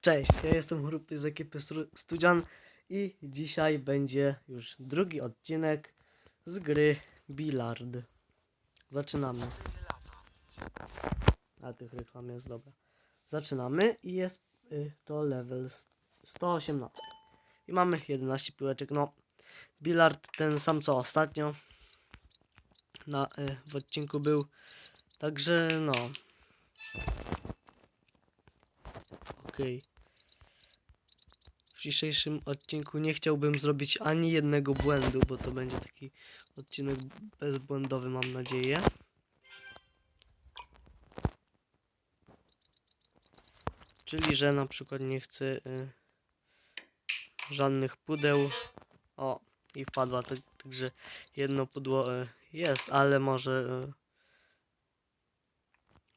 Cześć, ja jestem Chrupty z ekipy Studzian i dzisiaj będzie już drugi odcinek z gry Billard. Zaczynamy. A tych reklam jest dobra. Zaczynamy i jest y, to level s- 118. I mamy 11 piłeczek. No, Billard ten sam co ostatnio na, y, w odcinku był. Także no. Okej. W dzisiejszym odcinku nie chciałbym zrobić ani jednego błędu, bo to będzie taki odcinek bezbłędowy, mam nadzieję. Czyli, że na przykład nie chcę y, żadnych pudeł. O, i wpadła, tak, także jedno pudło y, jest, ale może y,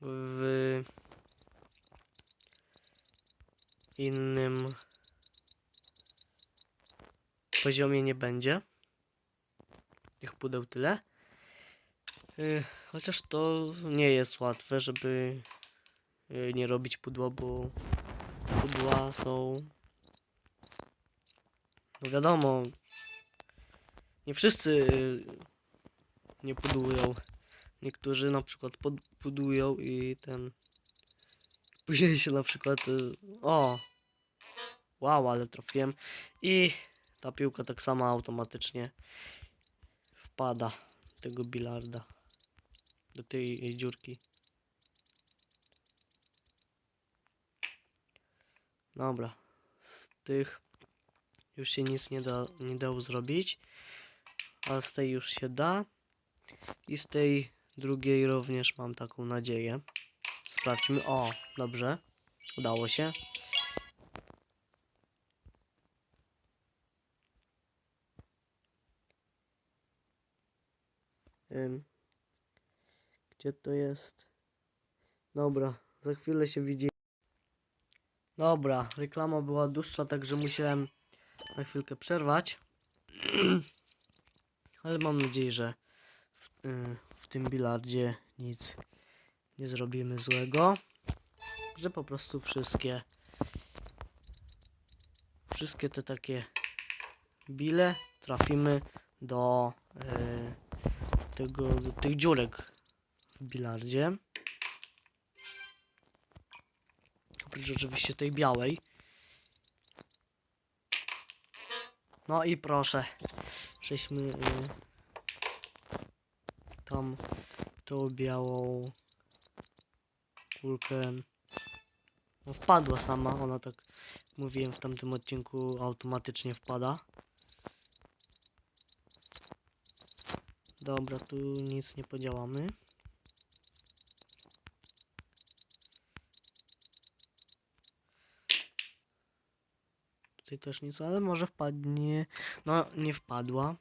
w innym poziomie nie będzie. Tych pudeł tyle. Y, chociaż to nie jest łatwe, żeby y, nie robić pudła, bo pudła są. No wiadomo, nie wszyscy y, nie pudłują. Niektórzy na przykład pod, pudłują i ten. Później się na przykład. O! Wow, ale trafiłem. I ta piłka tak samo automatycznie wpada tego bilarda. Do tej dziurki. Dobra. Z tych już się nic nie, da, nie dało zrobić. A z tej już się da. I z tej drugiej również mam taką nadzieję. Sprawdźmy. O, dobrze. Udało się. Gdzie to jest? Dobra, za chwilę się widzimy. Dobra, reklama była dłuższa, także musiałem na chwilkę przerwać. Ale mam nadzieję, że w, y, w tym bilardzie nic nie zrobimy złego. Że po prostu wszystkie wszystkie te takie bile trafimy do y, tego, tych dziurek w bilardzie. Oprócz oczywiście tej białej. No i proszę, żeśmy y, tam tą białą kulkę no wpadła sama, ona tak mówiłem w tamtym odcinku automatycznie wpada. Dobra, tu nic nie podziałamy. Tutaj też nic, ale może wpadnie. No, nie wpadła.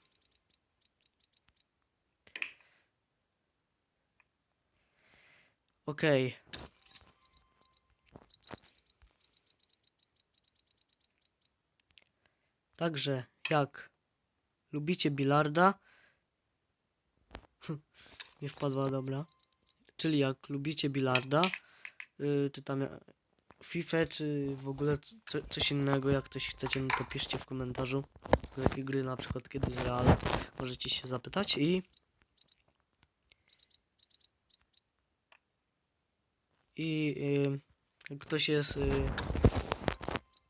Okej. Także, jak lubicie bilarda, nie wpadła, dobra. Czyli jak lubicie bilarda, yy, czy tam ja- FIFA, czy w ogóle co, coś innego, jak ktoś chcecie, no to piszcie w komentarzu. Jakie gry na przykład kiedy z możecie się zapytać i i yy, ktoś jest yy,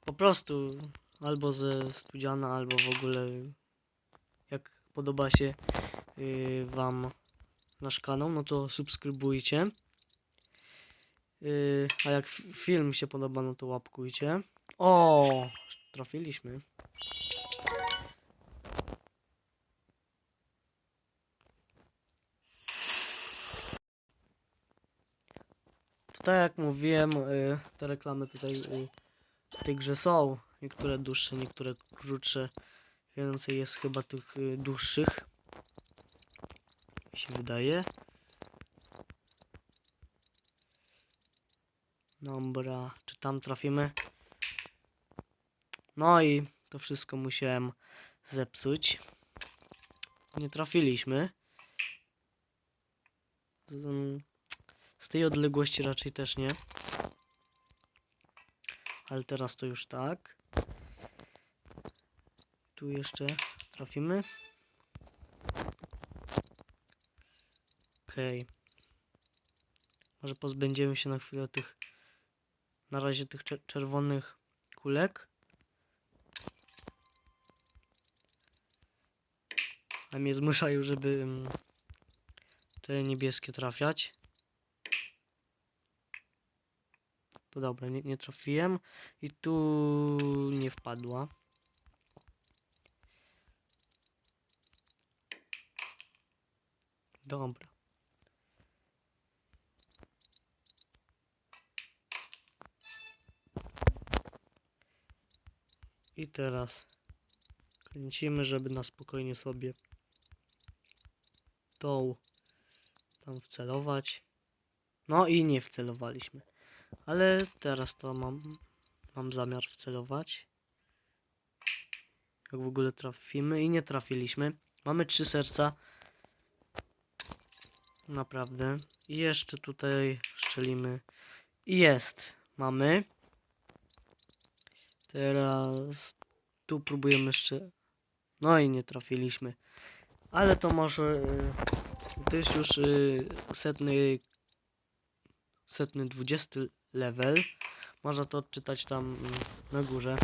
po prostu albo ze studiana, albo w ogóle jak podoba się yy, wam nasz kanał, no to subskrybujcie. Yy, a jak film się podoba, no to łapkujcie. O, trafiliśmy. To tak jak mówiłem, yy, te reklamy tutaj yy, w tej grze są. Niektóre dłuższe, niektóre krótsze. Więcej jest chyba tych yy, dłuższych. Się wydaje. Dobra, czy tam trafimy? No i to wszystko musiałem zepsuć. Nie trafiliśmy. Z tej odległości raczej też nie. Ale teraz to już tak. Tu jeszcze trafimy. Okej. Może pozbędziemy się na chwilę tych. Na razie tych cze- czerwonych kulek. A mnie zmuszają, żeby mm, te niebieskie trafiać. To dobra, nie, nie trafiłem. I tu nie wpadła. Dobra. I teraz kręcimy, żeby na spokojnie sobie tą tam wcelować. No i nie wcelowaliśmy. Ale teraz to mam, mam zamiar wcelować. Jak w ogóle trafimy i nie trafiliśmy. Mamy trzy serca. Naprawdę. I jeszcze tutaj szczelimy. I jest. Mamy. Teraz tu próbujemy jeszcze. No i nie trafiliśmy. Ale to może. y, To jest już y, setny. Setny dwudziesty level. Można to odczytać tam y, na górze.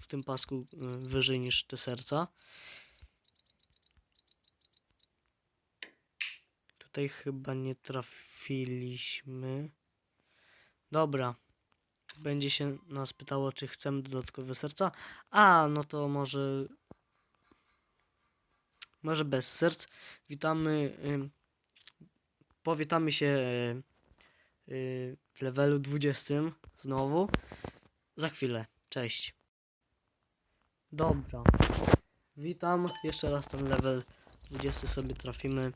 W tym pasku wyżej niż te serca. Tutaj chyba nie trafiliśmy. Dobra. Będzie się nas pytało, czy chcemy dodatkowe serca. A, no to może. Może bez serc. Witamy. powitamy się y, w levelu 20 znowu. Za chwilę. Cześć. Dobra. Witam. Jeszcze raz ten level 20 sobie trafimy.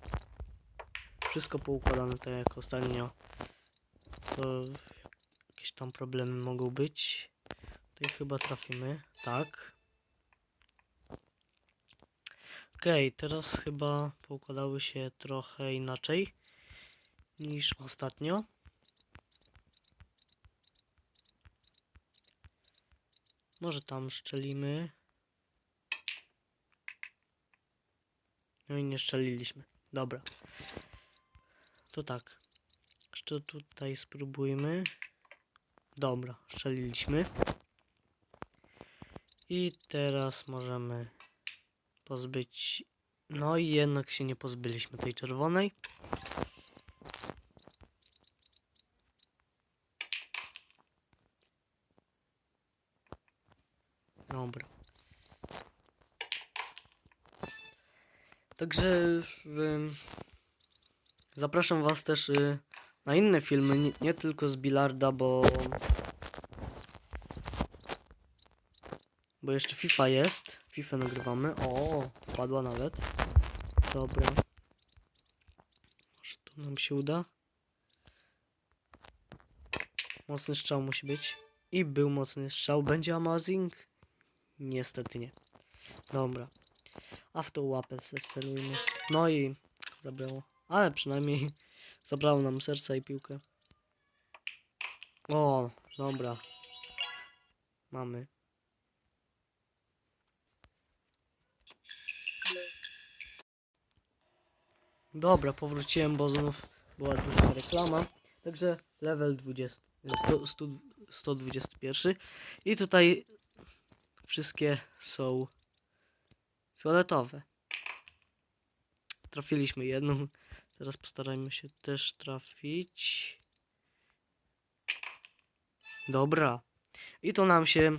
Wszystko poukładane tak jak ostatnio. To jakieś tam problemy mogą być. Tutaj chyba trafimy. Tak. Okej, teraz chyba poukładały się trochę inaczej niż ostatnio. Może tam szczelimy. No i nie szczeliliśmy. Dobra. To tak. Jeszcze tutaj spróbujmy. Dobra, strzeliliśmy. I teraz możemy pozbyć. No i jednak się nie pozbyliśmy tej czerwonej. Dobra. Także zapraszam Was też y, na inne filmy, nie, nie tylko z Bilarda, bo bo jeszcze FIFA jest. FIFA nagrywamy. O, wpadła nawet. Dobra. Może to nam się uda. Mocny strzał musi być. I był mocny strzał. Będzie amazing? Niestety nie. Dobra. A w tą łapę se wcelujmy. No i zabrało. Ale przynajmniej zabrało nam serca i piłkę. O, dobra. Mamy. Dobra, powróciłem, bo znów była dłuższa reklama. Także level 20, 100, 100, 121. I tutaj wszystkie są fioletowe. Trafiliśmy jedną. Teraz postarajmy się też trafić. Dobra. I to nam się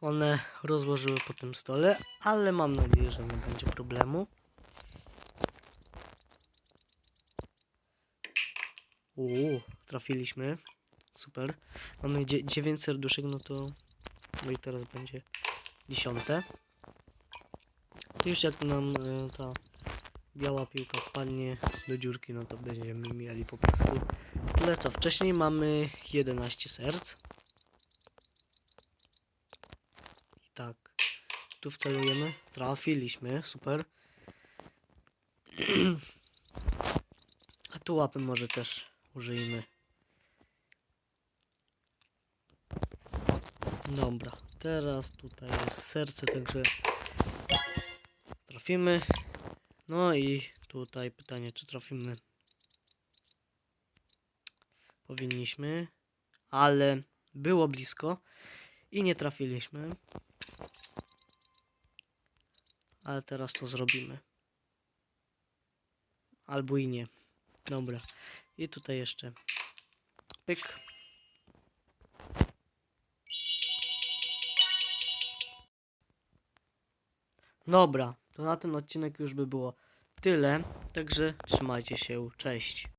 one rozłożyły po tym stole, ale mam nadzieję, że nie będzie problemu. Uuu, trafiliśmy. Super. Mamy 9 serduszek, no to. No i teraz będzie dziesiąte. To już jak nam y, ta biała piłka wpadnie do dziurki, no to będziemy mieli po prostu tyle co wcześniej. Mamy 11 serc. I tak. Tu wcelujemy. Trafiliśmy, super. A tu łapy może też użyjmy. Dobra, teraz tutaj jest serce, także trafimy. No i tutaj pytanie, czy trafimy. Powinniśmy, ale było blisko i nie trafiliśmy. Ale teraz to zrobimy. Albo i nie. Dobra. I tutaj jeszcze pyk. Dobra, to na ten odcinek już by było tyle. Także trzymajcie się, cześć.